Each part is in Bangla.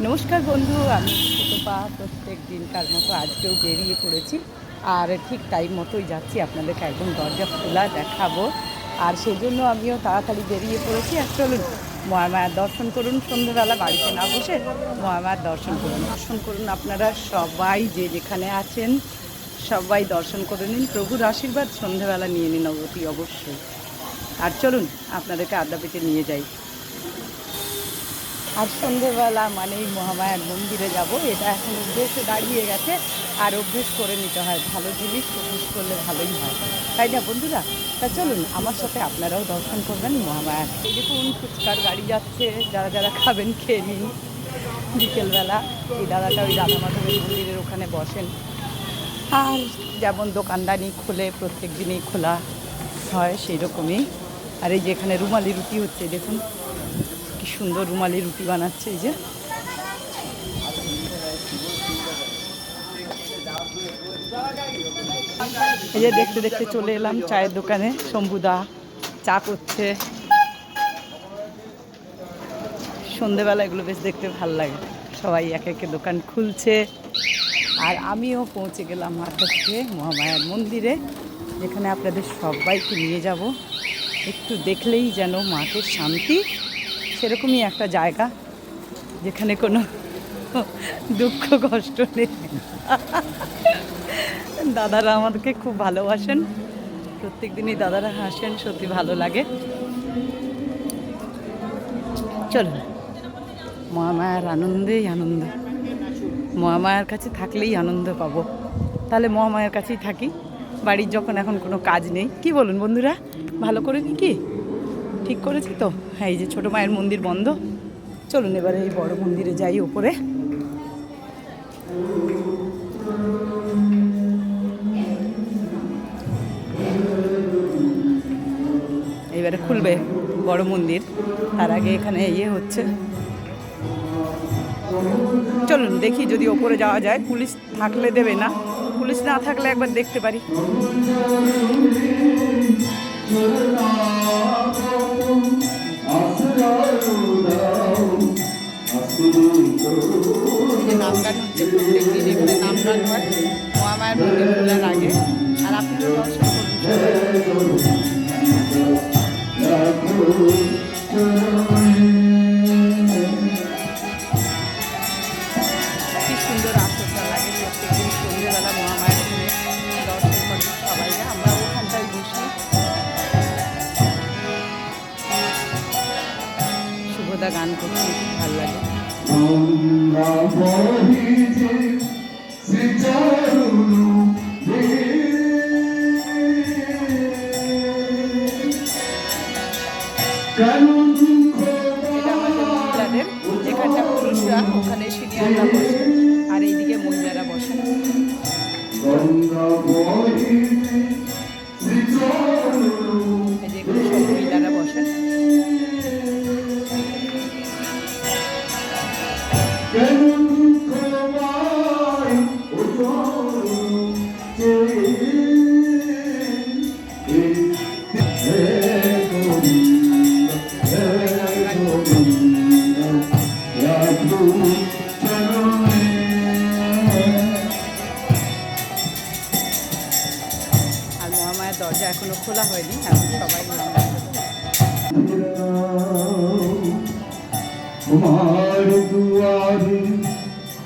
নমস্কার বন্ধু, আমি সুতপা। প্রত্যেক দিনকার মতো আজকেও বেরিয়ে পড়েছি। আর ঠিক টাইম মতোই যাচ্ছি আপনাদেরকে একদম দরজা খোলা দেখাবো। আর সেই জন্য আমিও তাড়াতাড়ি বেরিয়ে পড়েছি। আর চলুন, মহামায়ার দর্শন করুন। সন্ধ্যেবেলা বাড়িতে না বসে মহামায়ার দর্শন করুন। দর্শন করুন আপনারা সবাই যে যেখানে আছেন, সবাই দর্শন করে নিন। প্রভুর আশীর্বাদ সন্ধ্যেবেলা নিয়ে নিন অতি অবশ্যই। আর চলুন, আপনাদেরকে আড্ডা পেতে নিয়ে যাই। আর সন্ধেবেলা মানেই মহামায়ার মন্দিরে যাব। এটা এখন অভ্যেসে দাঁড়িয়ে গেছে। আর অভ্যেস করে নিতে হয়। ভালো জিনিস অভ্যেস করলে ভালোই হয়। তাই না বন্ধুরা? তা চলুন, আমার সাথে আপনারাও দর্শন করবেন মহামায়ার। এই দেখুন, ফুচকার গাড়ি যাচ্ছে। যারা যারা খাবেন, খেয়ে নিন। বিকেলবেলা এই দাদাটা ওই রাধা মাধবের মন্দিরের ওখানে বসেন। আর যেমন দোকানদানি খুলে, প্রত্যেক দিনই খোলা হয় সেই রকমই আর এই যে এখানে রুমালি রুটি হচ্ছে, দেখুন। কি সুন্দর রুমালি রুটি বানাচ্ছে এই যে। এই যে দেখতে দেখতে চলে এলাম চায়ের দোকানে, শম্ভুদা চা করছে। সন্ধেবেলা এগুলো বেশ দেখতে ভালো লাগে। সবাই এক একে দোকান খুলছে। আর আমিও পৌঁছে গেলাম আকাশে মহামায়ার মন্দিরে, যেখানে আপনাদের সবাইকে নিয়ে যাব। একটু দেখলেই যেন মাকে শান্তি সেরকমই একটা জায়গা যেখানে কোনো দুঃখ, কষ্ট নেই। দাদারা আমাদেরকে খুব ভালোবাসেন। প্রত্যেক দিনই দাদারা হাসেন, সত্যি ভালো লাগে। চলুন মহামায়ার আনন্দেই আনন্দ। মহামায়ার কাছে থাকলেই আনন্দ পাবো। তাহলে মহামায়ার কাছেই থাকি। বাড়ির যখন এখন কোনো কাজ নেই, কি বলুন বন্ধুরা? ভালো করে নি কি? ঠিক করেছি তো? এই যে ছোটো মায়ের মন্দির বন্ধ। চলুন এবারে এই বড় মন্দিরে যাই ওপরে। এবারে খুলবে বড় মন্দির। তার আগে এখানে ইয়ে হচ্ছে। চলুন দেখি যদি ওপরে যাওয়া যায়। পুলিশ থাকলে দেবে না। পুলিশ না থাকলে একবার দেখতে পারি। হচ্ছে প্রত্যেক দিন এখানে নাম গান হয় মহামায়ের মন্দির খোলার আগে। আর আপনারা দর্শন করুন গান করতে ভালো লাগে। এটা আমাদের মহিলাদের যেখানটা পুরুষরা ওখানে সিনিয়ররা বসে আর এইদিকে মহিলারা বসেন এই দরজা এখনও খোলা হয়নি এখন সবাই তোমার দুয়ারে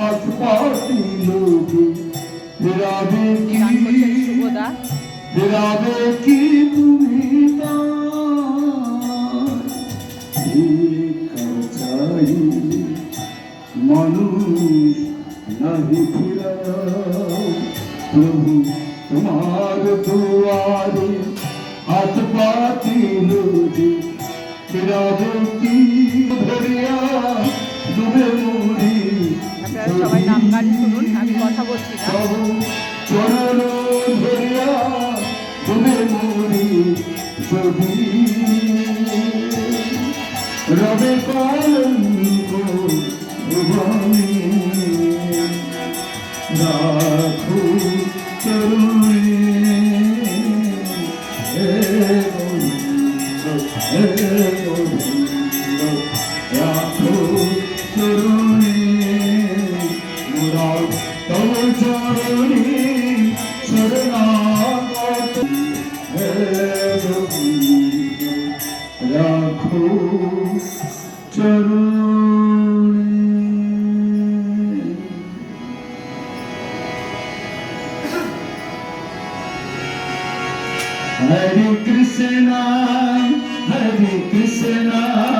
আশপাশি লোক ফেরাবে কি? ফেরাবে কি তুমি মানুষ নাহি ফিরাও প্রভু তোমার দুয়ারে হাত পাতিল যে ফিরাবে কি ধরিয়া ডুবে আপনারা সবাই নাম গান শুনুন আমি কথা বলছি চরণ ধরিয়া ডুবে মুড়ি ছবি রবে কলঙ্ক ভুবনে। রাখো চরণে মুরাদ তব চরণে শরণাগত হে রাখো চরণে Hare Krishna, Hare Krishna.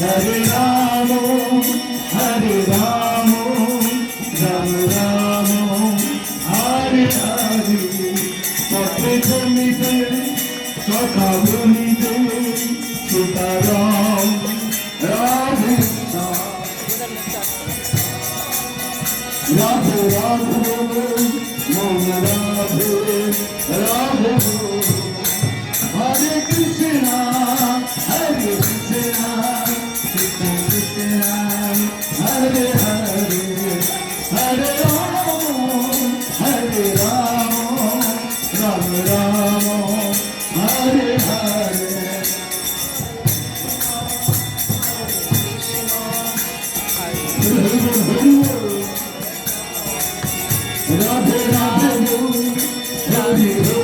হরে রাম হরে রাম রাম রাম হরে হরে পথে চলিতে কথা বলিতে সীতারাম রাধে রাধে Hallelujah.